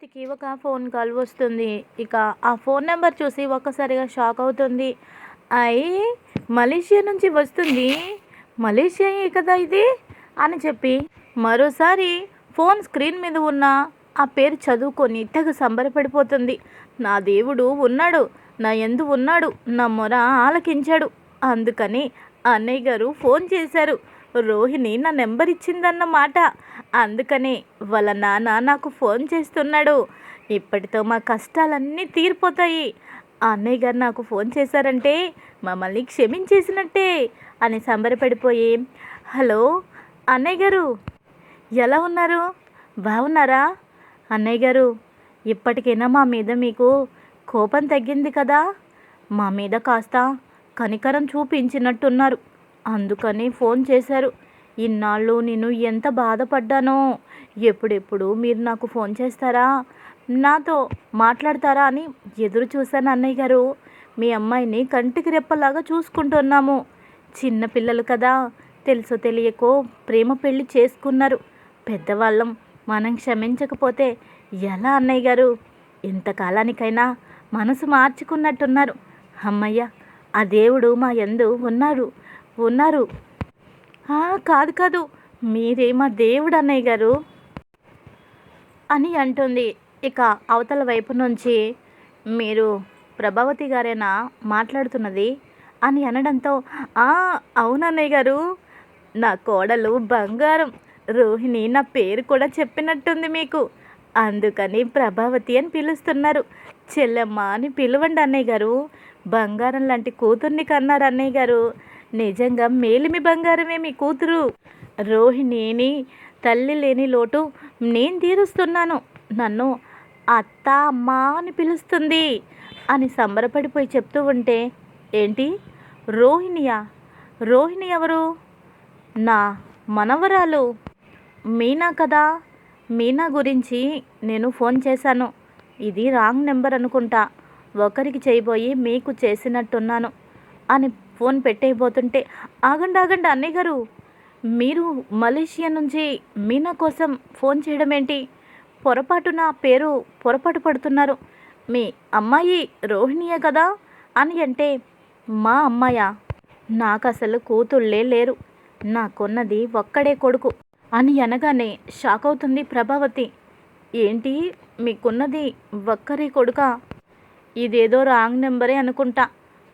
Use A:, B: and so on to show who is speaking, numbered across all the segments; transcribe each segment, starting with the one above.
A: ప్రభావతికి ఒక phone call వస్తుంది. ఇక ఆ ఫోన్ నెంబర్ చూసి ఒక్కసారిగా షాక్ అవుతుంది. అయ్యి మలేషియా నుంచి వస్తుంది. మలేషియా కదా ఇది? అని చెప్పి మరోసారి ఫోన్ స్క్రీన్ మీద ఉన్న ఆ పేరు చదువుకొని తెగ సంబరపడిపోతుంది. నా దేవుడు ఉన్నాడు. నా ఎందు ఉన్నాడు. నా మొర ఆలకించాడు. అందుకని అన్నయ్య గారు ఫోన్ చేశారు. రోహిణి నా నెంబర్ ఇచ్చిందన్నమాట అందుకనే వాళ్ళ నాన్న నాకు ఫోన్ చేస్తున్నాడు. ఇప్పటితో మా కష్టాలన్నీ తీరిపోతాయి. ఆ అన్నయ్య గారు నాకు ఫోన్ చేశారంటే మమ్మల్ని క్షమించేసినట్టే అని సంబరపడిపోయి హలో అన్నయ్య గారు ఎలా ఉన్నారు? బాగున్నారా అన్నయ్య గారు ఇప్పటికైనా మా మీద మీకు కోపం తగ్గింది కదా? మా మీద కాస్త కనికరం చూపించినట్టున్నారు. అందుకని ఫోన్ చేశారు. ఇన్నాళ్ళు నేను ఎంత బాధపడ్డానో. ఎప్పుడెప్పుడు మీరు నాకు ఫోన్ చేస్తారా? నాతో మాట్లాడతారా అని ఎదురు చూశాను అన్నయ్య గారు. మీ అమ్మాయిని కంటికి రెప్పలాగా చూసుకుంటున్నాము. చిన్న పిల్లలు కదా. తెలుసో తెలియకో ప్రేమ పెళ్ళి చేసుకున్నారు. పెద్దవాళ్ళం మనం క్షమించకపోతే ఎలా అన్నయ్య గారు? ఇంతకాలానికైనా మనసు మార్చుకున్నట్టున్నారు. అమ్మయ్య ఆ దేవుడు మా ఎందు ఉన్నారు. ఉన్నారు. కాదు కాదు మీరే మా దేవుడు అన్నయ్య గారు అని అంటుంది. ఇక అవతల వైపు నుంచి మీరు ప్రభావతి గారేనా మాట్లాడుతున్నది అని అనడంతో అవునన్నయ్య గారు నా కోడలు బంగారం రోహిణి నా పేరు కూడా చెప్పినట్టుంది మీకు. అందుకని ప్రభావతి అని పిలుస్తున్నారు. చెల్లెమ్మ అని పిలవండి అన్నయ్య గారు. బంగారం లాంటి కూతుర్ని కన్నారు అన్నయ్య గారు. నిజంగా మేలిమి బంగారమే మీ కూతురు. రోహిణిని తల్లి లేని లోటు నేను తీరుస్తున్నాను. నన్ను అత్త అమ్మ అని పిలుస్తుంది అని సంబరపడిపోయి చెప్తూ ఉంటే ఏంటి? రోహిణియా? రోహిణి ఎవరు? నా మనవరాలు. మీనా కదా? మీనా గురించి నేను ఫోన్ చేశాను. ఇది రాంగ్ నెంబర్ అనుకుంటా. ఒకరికి చేయబోయి మీకు చేసినట్టున్నాను అని ఫోన్ పెట్టేయబోతుంటే ఆగండి ఆగండి అన్నయ్య గారు మీరు మలేషియా నుంచి మీనా కోసం ఫోన్ చేయడం ఏంటి పొరపాటున పేరు పొరపాటు పడుతున్నారు. మీ అమ్మాయి రోహిణియే కదా? అని అంటే మా అమ్మాయ? నాకు అసలు కూతుళ్ళే లేరు. నాకున్నది ఒక్కడే కొడుకు. అని అనగానే షాక్ అవుతుంది ప్రభావతి. ఏంటి మీకున్నది ఒక్కరే కొడుక? ఇదేదో రాంగ్ నెంబరే అనుకుంటా.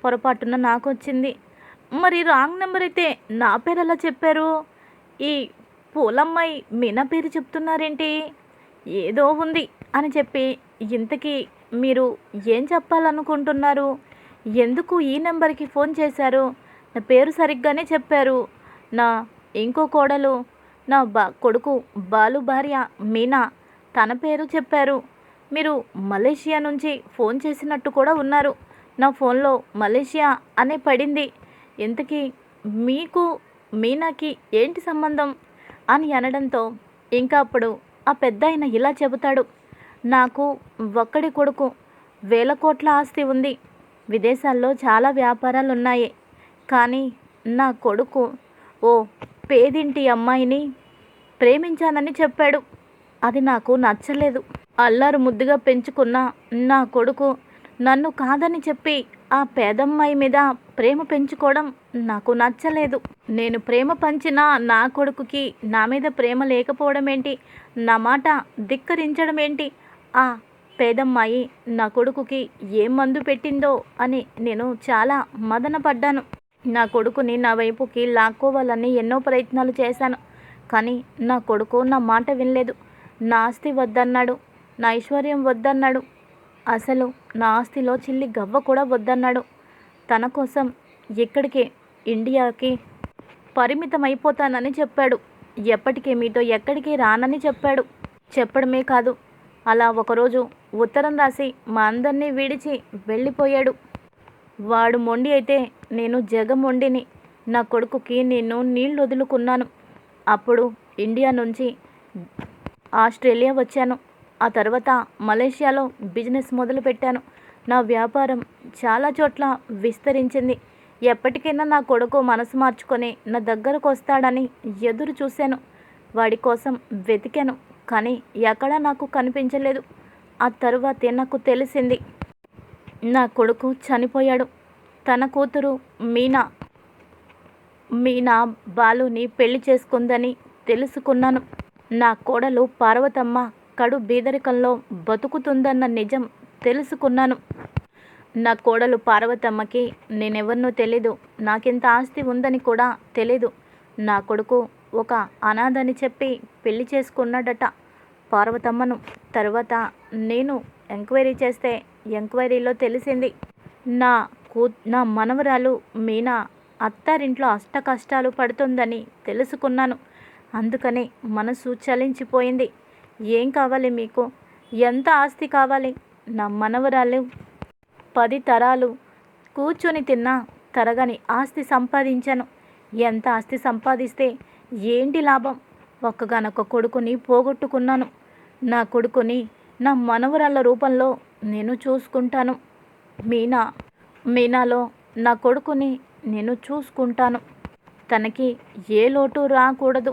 A: పొరపాటున నాకు వచ్చింది మరి రాంగ్ నెంబర్ అయితే నా పేరు ఎలా చెప్పారు? ఈ పూలమ్మాయి మీనా పేరు చెప్తున్నారేంటి? ఏదో ఉంది అని చెప్పి ఇంతకీ మీరు ఏం చెప్పాలనుకుంటున్నారు? ఎందుకు ఈ నెంబర్కి ఫోన్ చేశారు? నా పేరు సరిగ్గానే చెప్పారు. నా ఇంకో కోడలు నా బా కొడుకు బాలు భార్య మీనా తన పేరు చెప్పారు. మీరు మలేషియా నుంచి ఫోన్ చేసినట్టు కూడా ఉన్నారు. నా ఫోన్లో మలేషియా అనే పడింది. ఇంతకీ మీకు మీనాకి ఏంటి సంబంధం? అని అనడంతో ఇంకా అప్పుడు ఆ పెద్ద ఆయన ఇలా చెబుతాడు. నాకు ఒక్కడి కొడుకు వేల కోట్ల ఆస్తి ఉంది. విదేశాల్లో చాలా వ్యాపారాలు ఉన్నాయి కానీ నా కొడుకు ఓ పేదింటి అమ్మాయిని ప్రేమించానని చెప్పాడు. అది నాకు నచ్చలేదు. అల్లారు ముద్దుగా పెంచుకున్న నా కొడుకు నన్ను కాదని చెప్పి ఆ పేదమ్మాయి మీద ప్రేమ పెంచుకోవడం నాకు నచ్చలేదు. నేను ప్రేమ పంచిన నా కొడుకుకి నా మీద ప్రేమ లేకపోవడం ఏంటి నా మాట ధిక్కరించడం ఏంటి ఆ పేదమ్మాయి నా కొడుకుకి ఏ మందు పెట్టిందో అని నేను చాలా మదనపడ్డాను నా కొడుకుని నా వైపుకి లాక్కోవాలని ఎన్నో ప్రయత్నాలు చేశాను. కానీ నా కొడుకు నా మాట వినలేదు. నా ఆస్తి వద్దన్నాడు. నా ఐశ్వర్యం వద్దన్నాడు. అసలు నా ఆస్తిలో చిల్లి గవ్వ కూడా వద్దన్నాడు. తన కోసం ఎక్కడికి? ఇండియాకి పరిమితం అయిపోతానని చెప్పాడు. ఎప్పటికీ మీతో ఎక్కడికి రానని చెప్పాడు. చెప్పడమే కాదు అలా ఒకరోజు ఉత్తరం రాసి మా అందరినీ విడిచి వెళ్ళిపోయాడు. వాడు మొండి అయితే నేను జగం మొండిని నా కొడుకుకి నేను నీళ్ళు వదులుకున్నాను అప్పుడు ఇండియా నుంచి ఆస్ట్రేలియా వచ్చాను. ఆ తర్వాత మలేషియాలో బిజినెస్ మొదలుపెట్టాను. నా వ్యాపారం చాలా చోట్ల విస్తరించింది. ఎప్పటికైనా నా కొడుకు మనసు మార్చుకొని నా దగ్గరకు వస్తాడని ఎదురు చూశాను. వాడి కోసం వెతికాను కానీ ఎక్కడా నాకు కనిపించలేదు. ఆ తరువాతే నాకు తెలిసింది. నా కొడుకు చనిపోయాడు. తన కూతురు మీనా మీనా బాలుని పెళ్ళి చేసుకుందని తెలుసుకున్నాను. నా కోడలు పార్వతమ్మ కడు బీదరికంలో బతుకుతుందన్న నిజం తెలుసుకున్నాను. నా కోడలు పార్వతమ్మకి నేనెవరినో తెలీదు. నాకింత ఆస్తి ఉందని కూడా తెలీదు. నా కొడుకు ఒక అనాథని చెప్పి పెళ్ళి చేసుకున్నాడట పార్వతమ్మను. తర్వాత నేను ఎంక్వైరీ చేస్తే ఎంక్వైరీలో తెలిసింది నా కూ నా మనవరాలు మీనా అత్తారింట్లో అష్ట కష్టాలు పడుతుందని తెలుసుకున్నాను. అందుకనే మనసు చలించిపోయింది. ఏం కావాలి మీకు? ఎంత ఆస్తి కావాలి? నా మనవరాలు పది తరాలు. కూర్చొని తిన్నా తరగని ఆస్తి సంపాదించాను. ఎంత ఆస్తి సంపాదిస్తే ఏంటి లాభం? ఒక్కగానొక్క కొడుకుని పోగొట్టుకున్నాను. నా కొడుకుని నా మనవరాళ్ళ రూపంలో నేను చూసుకుంటాను. మీనా మీనాలో నా కొడుకుని నేను చూసుకుంటాను. తనకి ఏ లోటు రాకూడదు.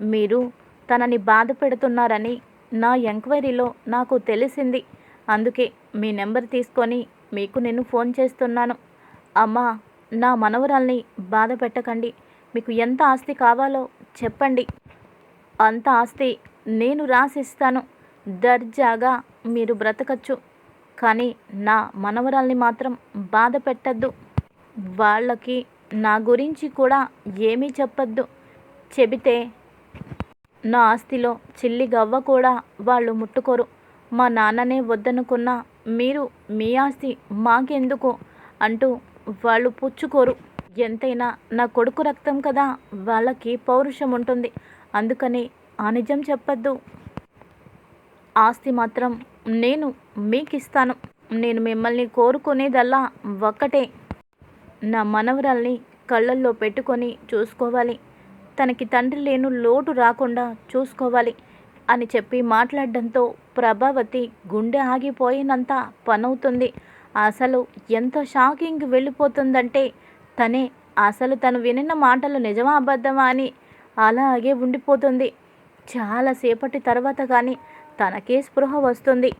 A: మీరు తనని బాధ పెడుతున్నారని నా ఎంక్వైరీలో నాకు తెలిసింది. అందుకే మీ నెంబర్ తీసుకొని మీకు నేను ఫోన్ చేస్తున్నాను. అమ్మా నా మనవరాల్ని బాధ పెట్టకండి. మీకు ఎంత ఆస్తి కావాలో చెప్పండి. అంత ఆస్తి నేను రాసిస్తాను. దర్జాగా మీరు బ్రతకచ్చు. కానీ నా మనవరాల్ని మాత్రం బాధ పెట్టద్దు. వాళ్ళకి నా గురించి కూడా ఏమీ చెప్పద్దు. చెబితే నా ఆస్తిలో చిల్లి గవ్వ కూడా వాళ్ళు ముట్టుకోరు. మా నాన్ననే వద్దనుకున్నా మీరు మీ ఆస్తి మాకెందుకు? అంటూ వాళ్ళు పుచ్చుకోరు. ఎంతైనా నా కొడుకు రక్తం కదా వాళ్ళకి పౌరుషం ఉంటుంది. అందుకని ఆ నిజం చెప్పద్దు. ఆస్తి మాత్రం నేను మీకిస్తాను. నేను మిమ్మల్ని కోరుకునేదల్లా ఒక్కటే. నా మనవరాల్ని కళ్ళల్లో పెట్టుకొని చూసుకోవాలి. తనకి తండ్రి లేను లోటు రాకుండా చూసుకోవాలి అని చెప్పి మాట్లాడడంతో ప్రభావతి గుండె ఆగిపోయినంత పనవుతుంది. అసలు ఎంత షాకింగ్ వెళ్ళిపోతుందంటే తనే అసలు తను వినిన మాటలు నిజమా అబద్ధమా అని అలాగే ఉండిపోతుంది. చాలాసేపటి తర్వాత కానీ తనకే స్పృహ వస్తుంది.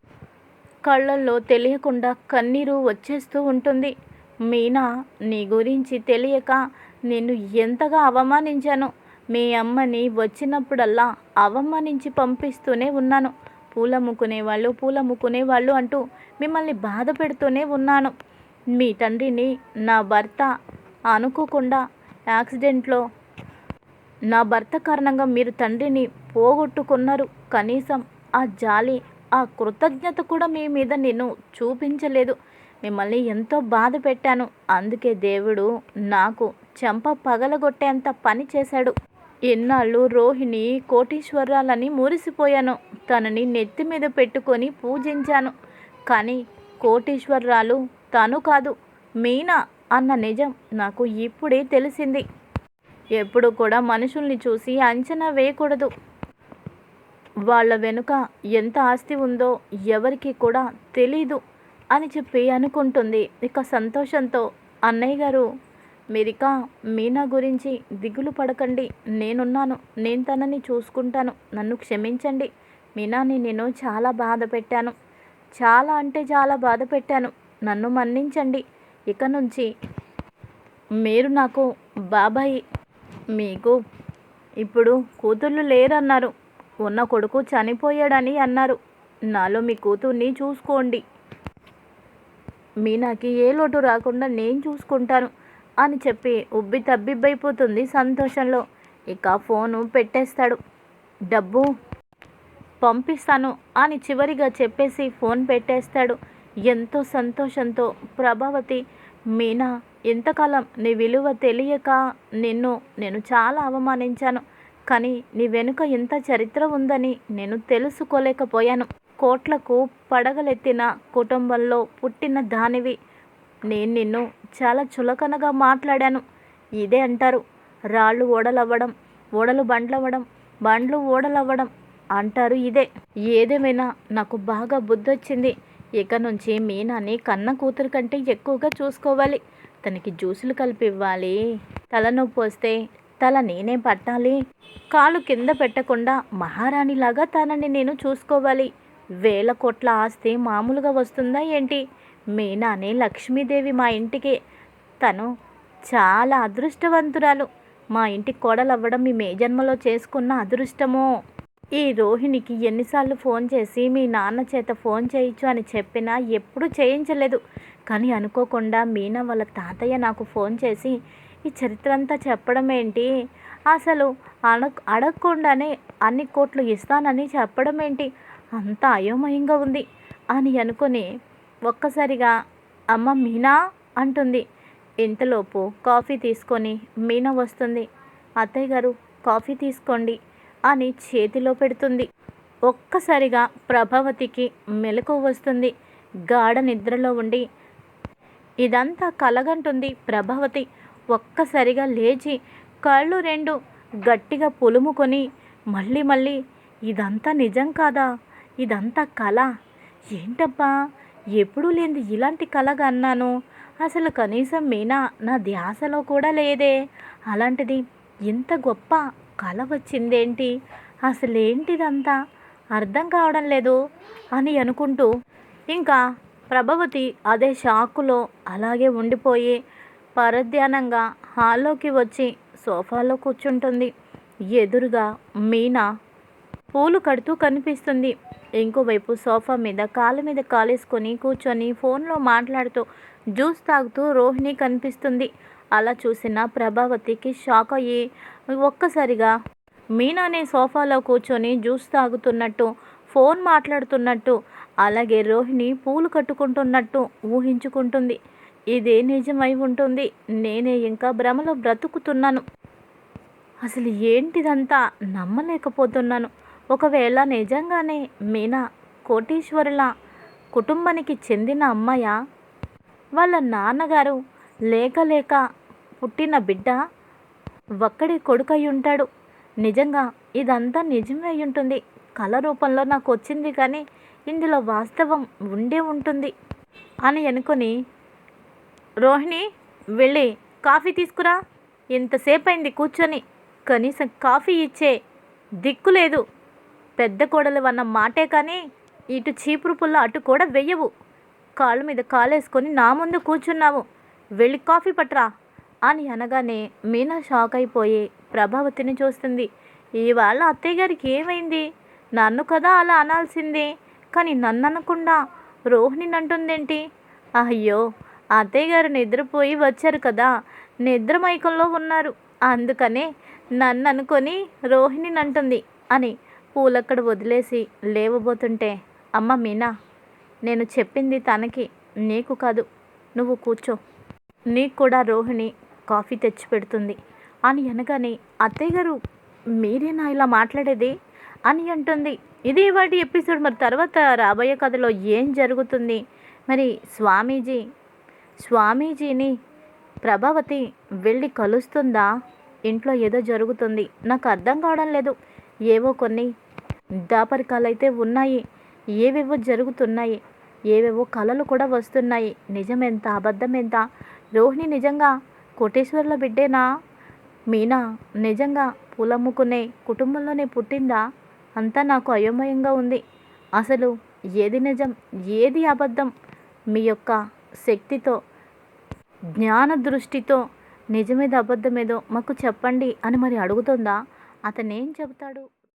A: కళ్ళల్లో తెలియకుండా కన్నీరు వచ్చేస్తూ ఉంటుంది. మీనా నీ గురించి తెలియక నిన్ను ఎంతగా అవమానించాను. మీ అమ్మని వచ్చినప్పుడల్లా అవమానించి పంపిస్తూనే ఉన్నాను. పూలమ్ముకునేవాళ్ళు పూలమ్ముకునేవాళ్ళు పూల అంటూ మిమ్మల్ని బాధ పెడుతూనే ఉన్నాను. మీ తండ్రిని నా భర్త అనుకోకుండా యాక్సిడెంట్లో నా భర్త కారణంగా మీరు తండ్రిని పోగొట్టుకున్నారు. కనీసం ఆ జాలి ఆ కృతజ్ఞత కూడా మీ మీద నేను చూపించలేదు. మిమ్మల్ని ఎంతో బాధ పెట్టాను. అందుకే దేవుడు నాకు చెంప పగలగొట్టేంత పని చేశాడు. ఎన్నాళ్ళు రోహిణి కోటీశ్వరాలని మురిసిపోయాను. తనని నెత్తి మీద పెట్టుకొని పూజించాను. కానీ కోటీశ్వరరాలు తను కాదు మీనా అన్న నిజం నాకు ఇప్పుడే తెలిసింది. ఎప్పుడు కూడా మనుషుల్ని చూసి అంచనా వేయకూడదు. వాళ్ళ వెనుక ఎంత ఆస్తి ఉందో ఎవరికి కూడా తెలీదు అని చెప్పి అనుకుంటుంది. ఇక సంతోషంతో అన్నయ్య గారు మీరిక మీనా గురించి దిగులు పడకండి. నేనున్నాను. నేను తనని చూసుకుంటాను. నన్ను క్షమించండి. మీనాని నేను చాలా బాధ పెట్టాను. చాలా అంటే చాలా బాధ పెట్టాను. నన్ను మన్నించండి. ఇక నుంచి మీరు నాకు బాబాయి మీకు ఇప్పుడు కూతుళ్ళు లేరన్నారు. ఉన్న కొడుకు చనిపోయాడని అన్నారు. నాలో మీ కూతుర్ని చూసుకోండి. మీనాకి ఏ లోటు రాకుండా నేను చూసుకుంటాను. అని చెప్పి ఉబ్బి తబ్బిబ్బైపోతుంది సంతోషంలో. ఇక ఫోను పెట్టేస్తాడు. డబ్బు పంపిస్తాను అని చివరిగా చెప్పేసి ఫోన్ పెట్టేస్తాడు. ఎంతో సంతోషంతో ప్రభావతి మీనా ఎంతకాలం నీ విలువ తెలియక నిన్ను నేను చాలా అవమానించాను. కానీ నీ వెనుక ఎంత చరిత్ర ఉందని నేను తెలుసుకోలేకపోయాను. కోట్లకు పడగలెత్తిన కుటుంబంలో పుట్టిన దానివి నేను నిన్ను చాలా చులకనగా మాట్లాడాను. ఇదే అంటారు. రాళ్ళు ఓడలవ్వడం ఓడలు బండ్లవ్వడం బండ్లు ఓడలవ్వడం అంటారు ఇదే. ఏదేమైనా నాకు బాగా బుద్ధొచ్చింది. ఇక నుంచి మీనాని కన్న కూతురు కంటే ఎక్కువగా చూసుకోవాలి. తనకి జ్యూసులు కలిపి ఇవ్వాలి తలనొప్పి వస్తే తల నేనే పట్టాలి. కాలు కింద పెట్టకుండా మహారాణిలాగా తనని నేను చూసుకోవాలి. వేల కోట్ల ఆస్తి మామూలుగా వస్తుందా ఏంటి? మీనానే లక్ష్మీదేవి మా ఇంటికి. తను చాలా అదృష్టవంతురాలు. మా ఇంటి కోడలవ్వడం మీ మే జన్మలో చేసుకున్న అదృష్టమో. ఈ రోహిణికి ఎన్నిసార్లు ఫోన్ చేసి మీ నాన్న చేత ఫోన్ చేయొచ్చు అని చెప్పినా ఎప్పుడూ చేయించలేదు. కానీ అనుకోకుండా మీనా వాళ్ళ తాతయ్య నాకు ఫోన్ చేసి ఈ చరిత్ర అంతా చెప్పడం ఏంటి? అసలు అడ అడగకుండానే అన్ని కోట్లు ఇస్తానని చెప్పడం ఏంటి? అంత అయోమయంగా ఉంది అని అనుకుని ఒక్కసారిగా అమ్మ మీనా? అంటుంది. ఇంతలోపు కాఫీ తీసుకొని మీనా వస్తుంది. అత్తయ్య గారు కాఫీ తీసుకోండి అని చేతిలో పెడుతుంది. ఒక్కసారిగా ప్రభావతికి మెలకు వస్తుంది. గాఢ నిద్రలో ఉండి ఇదంతా కలగంటుంది ప్రభావతి. ఒక్కసారిగా లేచి కళ్ళు రెండు గట్టిగా పులుముకొని మళ్ళీ మళ్ళీ ఇదంతా నిజం కాదా? ఇదంతా కళ ఏంటబ్బా? ఎప్పుడూ లేనిది ఇలాంటి కళగా అన్నాను. అసలు కనీసం మీనా నా ధ్యాసలో కూడా లేదే. అలాంటిది ఇంత గొప్ప కళ వచ్చిందేంటి? అసలేంటిదంతా? అర్థం కావడం లేదు అని అనుకుంటూ ఇంకా ప్రభవతి అదే షాకులో అలాగే ఉండిపోయి పరధ్యానంగా హాల్లోకి వచ్చి సోఫాలో కూర్చుంటుంది. ఎదురుగా మీనా పూలు కడుతూ కనిపిస్తుంది. ఇంకోవైపు సోఫా మీద కాళ్ళ మీద కాలేసుకొని కూర్చొని ఫోన్లో మాట్లాడుతూ జ్యూస్ తాగుతూ రోహిణి కనిపిస్తుంది. అలా చూసిన ప్రభావతికి షాక్ అయ్యి ఒక్కసారిగా మీనానే సోఫాలో కూర్చొని జ్యూస్ తాగుతున్నట్టు ఫోన్ మాట్లాడుతున్నట్టు అలాగే రోహిణి పూలు కట్టుకుంటున్నట్టు ఊహించుకుంటుంది. ఇదే నిజమై ఉంటుంది. నేనే ఇంకా భ్రమలో బ్రతుకుతున్నాను. అసలు ఏంటిదంతా? నమ్మలేకపోతున్నాను. ఒకవేళ నిజంగానే మీనా కోటీశ్వరుల కుటుంబానికి చెందిన అమ్మాయ? వాళ్ళ నాన్నగారు లేక లేక పుట్టిన బిడ్డ ఒక్కడి కొడుకై ఉంటాడు నిజంగా ఇదంతా నిజమే అయి ఉంటుంది కళ రూపంలో నాకు వచ్చింది కానీ ఇందులో వాస్తవం ఉండే ఉంటుంది అని అనుకుని రోహిణి వెళ్ళి కాఫీ తీసుకురా. ఎంతసేపు అయింది కూర్చొని కనీసం కాఫీ ఇచ్చే దిక్కు లేదు. పెద్ద కోడలు అన్న మాటే కానీ ఇటు చీపురు పుల్ల అటు కూడా వెయ్యవు. కాళ్ళ మీద కాలేసుకొని నా ముందు కూర్చున్నావు. వెళ్ళి కాఫీ పట్రా అని అనగానే మీనా షాక్ అయిపోయి ప్రభావతిని చూస్తుంది. ఇవాళ అత్తయ్య గారికి ఏమైంది? నన్ను కదా అలా అనాల్సింది? కానీ నన్ను అనకుండా రోహిణిని అంటుందేంటి? అయ్యో అత్తయ్య గారు నిద్రపోయి వచ్చారు కదా. నిద్ర మైకంలో ఉన్నారు. అందుకనే నన్ను అనుకొని రోహిణిని అంటుంది అని పూలక్కడ వదిలేసి లేవబోతుంటే అమ్మ మీనా నేను చెప్పింది తనకి నీకు కాదు నువ్వు కూర్చో. నీకు కూడా రోహిణి కాఫీ తెచ్చి పెడుతుంది అని అనగానే అత్తయ్య గారు మీరేనా ఇలా మాట్లాడేది? అని అంటుంది. ఇది వాటి ఎపిసోడ్ మరి తర్వాత రాబోయే కథలో ఏం జరుగుతుంది? మరి స్వామీజీ స్వామీజీని ప్రభావతి వెళ్ళి కలుస్తుందా? ఇంట్లో ఏదో జరుగుతుంది. నాకు అర్థం కావడం లేదు. ఏవో కొన్ని దాపరికాలైతే ఉన్నాయి. ఏవేవో జరుగుతున్నాయి. ఏవేవో కళలు కూడా వస్తున్నాయి. నిజం ఎంత అబద్ధం ఎంత రోహిణి నిజంగా కోటేశ్వర్ల బిడ్డేనా? మీనా నిజంగా పూలమ్ముకునే కుటుంబంలోనే పుట్టిందా? అంతా నాకు అయోమయంగా ఉంది. అసలు ఏది నిజం? ఏది అబద్ధం? మీ యొక్క శక్తితో జ్ఞాన దృష్టితో నిజమేదో అబద్ధమేదో మాకు చెప్పండి అని మరి అడుగుతుందా? అతనేం చెబుతాడు?